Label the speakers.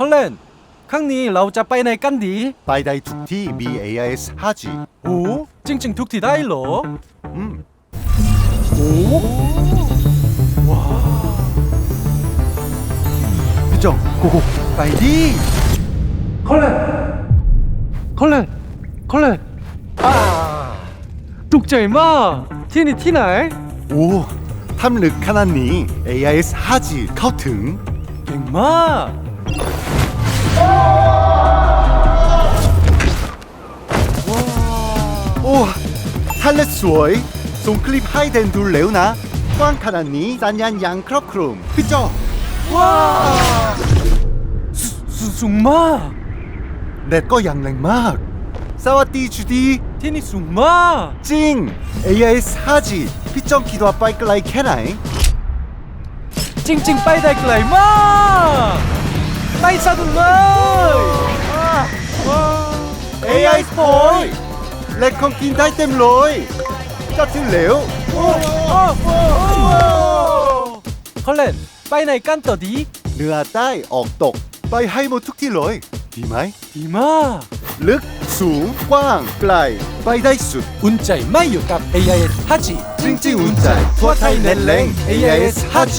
Speaker 1: คอนเลนครั้งนี้เราจะไปไหนกันดี
Speaker 2: ไปได้ทุกที่มี AIS 5G
Speaker 1: โอ้จริงๆทุกที่ได้เหรอ
Speaker 2: อืม
Speaker 1: โอ้ว้าว
Speaker 2: พี่จงโอ้โหไปดิ
Speaker 1: คอนเลนคอนเลนคอนเก่
Speaker 2: ง
Speaker 1: มาก
Speaker 2: โอ้ทะเลสวยส่งคลิปให้เดนดูเร็วนะกว้างขนาดนี้สัญญาณยังครอบคลุมพี่จง
Speaker 1: ว้าวสสสูงมาก
Speaker 2: เน็ตก็ยังแรงมากสวัสดีจุดี
Speaker 1: ที่นี่สู
Speaker 2: แค่ไหน
Speaker 1: จริงๆไปได้ไกลมากไปสะดุดเลยอ่าว้าว
Speaker 2: AI Point เล็กของกินได้เต็มเลยจะถึงเร็ว
Speaker 1: โอ้โอ้โอ้เขาเล่นไปไหนกันต่อดี
Speaker 2: เหนือใต้ออกตก ไปให้หมดทุกที่เลย ดีไหม
Speaker 1: ดีมาก
Speaker 2: ลึกสูงกว้างไกล ไปได้สุด
Speaker 1: อุ่นใจไม่อยู่กับ AIS 5G
Speaker 2: จริงๆอุ่นใจทั่วไทยเน้นเล่ง AIS 5G